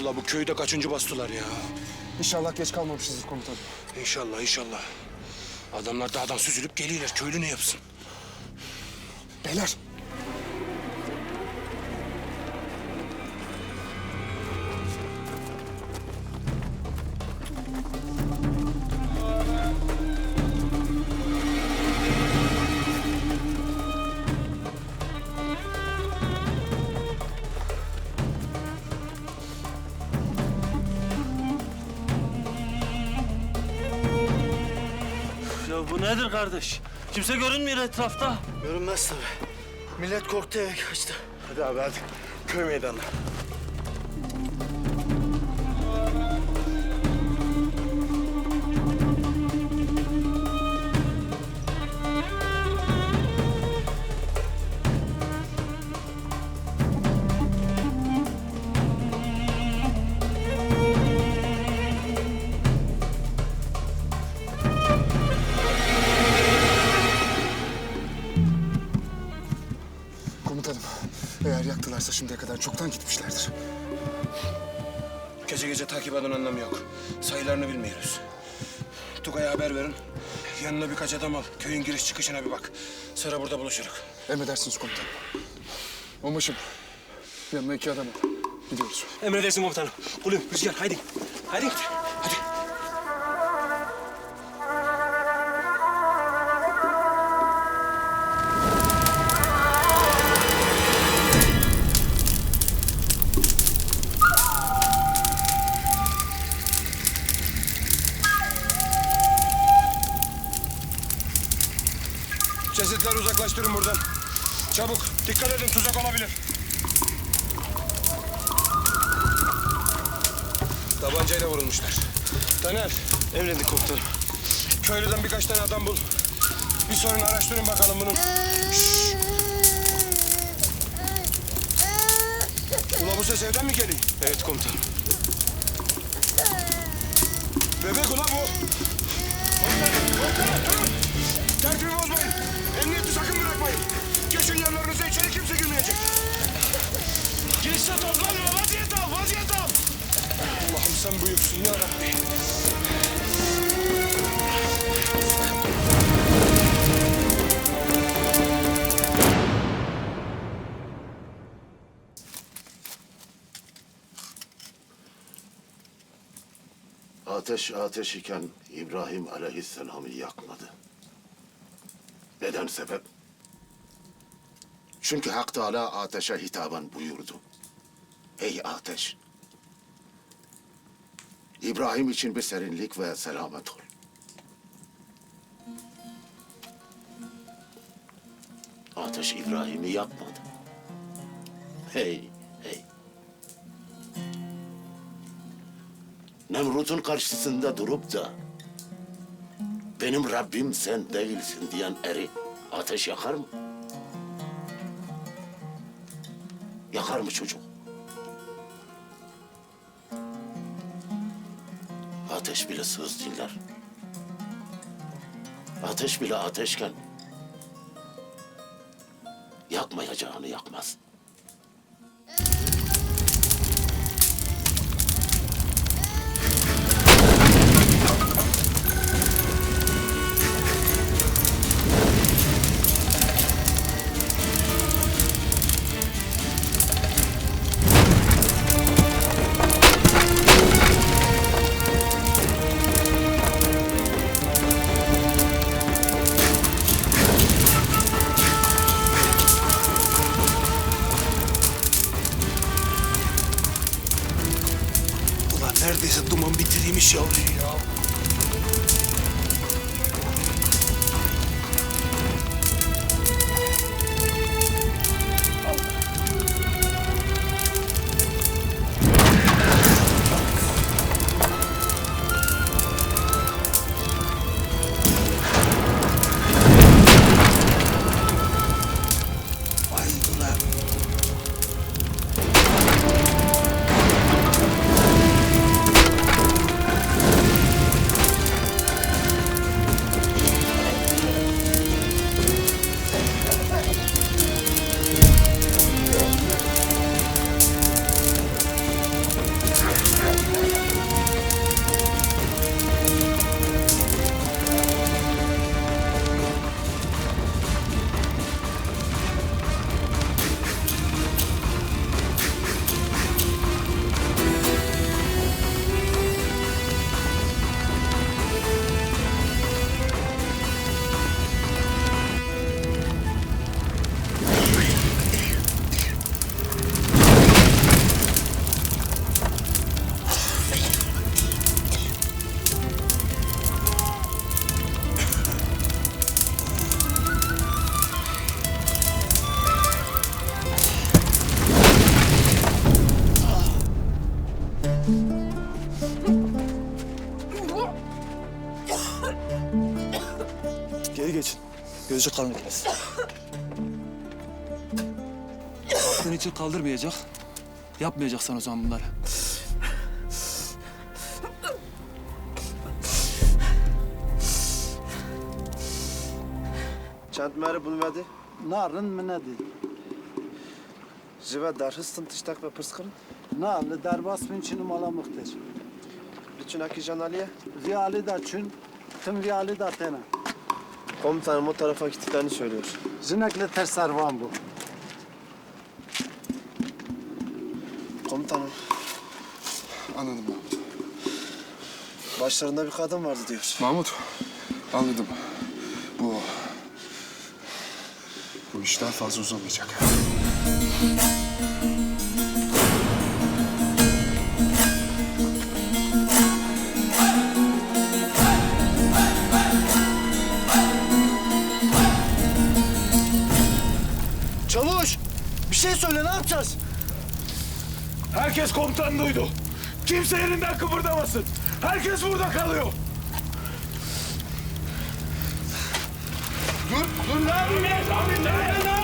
Ula bu köyde kaçıncı bastılar ya? İnşallah geç kalmamışızdır komutanım. İnşallah inşallah. Adamlar dağdan süzülüp geliyorlar. Köylü ne yapsın? Beyler. Nedir kardeş? Kimse görünmüyor etrafta. Görünmez tabii. Millet korktu eve kaçtı. Hadi abi hadi. Köy meydanına. Şimdiye kadar çoktan gitmişlerdir. Gece gece takip adın anlamı yok. Sayılarını bilmiyoruz. Tugay'a haber verin. Yanına birkaç adam al. Köyün giriş çıkışına bir bak. Sonra burada buluşuruz. Emredersiniz komutanım. Onbaşım, yanına iki adam al. Gidiyoruz. Emredersin komutanım. Kulüm, Rüzgar haydi. Haydi. Dikkat edin tuzak olabilir. Tabancayla vurulmuşlar. Taner, Emredin komutanım. köylüden birkaç tane adam bul. Bir sorun araştırın bakalım bunun. Şşş! Ula bu ses evden mi geliyor? Evet komutanım. Bebek ula bu. Komutanım, komutanım, durun. Tertibi bozmayın. Emniyeti sakın bırakmayın. Geçin yerlerinize içeri kimse girmeyecek. Girişte toplanma, vaziyet al, vaziyet al. Allah'ım sen buyursun ya Rabbi. Ateş ateş iken İbrahim aleyhisselamı yakmadı. Neden sebep? Çünkü Hak Teala ateşe hitaben buyurdu. Ey ateş! İbrahim için bir serinlik ve selamet ol. Ateş İbrahim'i yakmadı. Hey, hey. Nemrut'un karşısında durup da benim Rabbim sen değilsin diyen eri ateş yakar mı? Yakar mı çocuk? Ateş bile söz dinler. Ateş bile ateşken yakmayacağını yakmaz. Neredeyse duman bitiriymiş yavruyu ya. geçin. Gözcü kan gitmesin. Aklın için kaldırmayacak. Yapmayacaksan o zaman bunları. Çantmeri bulmadı. Narın mı ne dedi? Jiva darhıstın tıştak ve pırskırın. Narlı derbas bin çinu mala muhteşem. Bütün akijan aliye? Riyali da çün, tüm riyali da tena. Komutanım o tarafa gittiklerini söylüyor. zinekle ters servan bu Komutanım Anladım Mahmut. başlarında bir kadın vardı diyor. Mahmut, anladım. Bu... Bu işler fazla uzamayacak. Bir şey söyle ne yapacağız? Herkes komutan duydu. Kimse yerinden kıpırdamasın. Herkes burada kalıyor. Dur, dur? Ne yapayım? Ne yapayım?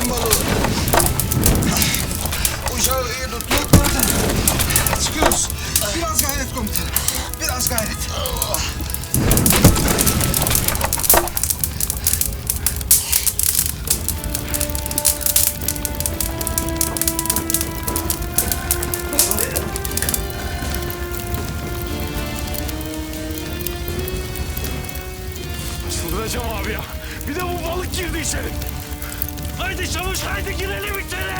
Ton balığı. Uşağı iyi tut. Tut komutanım. Çıkıyoruz. Biraz gayret komutanım. Biraz gayret. Çıldıracağım abi ya. Bir de bu balık girdi içeri. Çavuş haydi girelim içeri.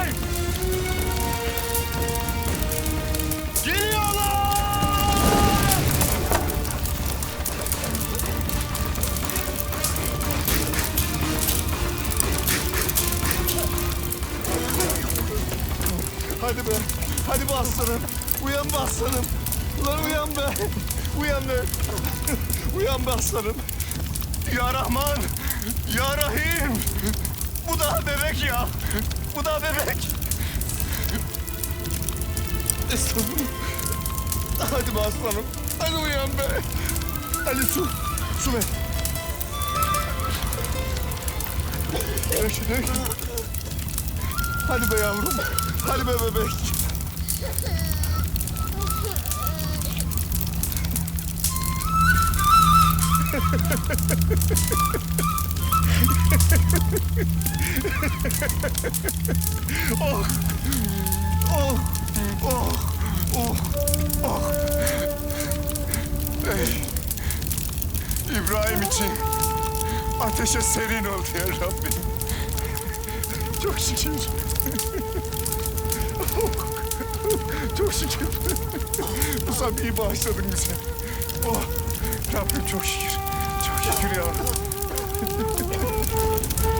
Hadi be. Hadi be aslanım. Uyan be aslanım. Ulan uyan be. Uyan be. uyan be aslanım. Ya Rahman. Ya Rahim. Bu daha bebek ya. Bu daha bebek. Estağfurullah. Hadi be aslanım. Hadi uyan be. Ali su. Su ver. Dök, dök. Hadi be yavrum. Hadi be bebek. oh. Oh. Oh. Oh. Oh. Ey. İbrahim için ateşe serin ol ya Rabbim. Çok şükür. Çok şükür. Bu sabiyi bağışladın bize. Oh, Rabbim çok şükür. Çok şükür ya. Thank you.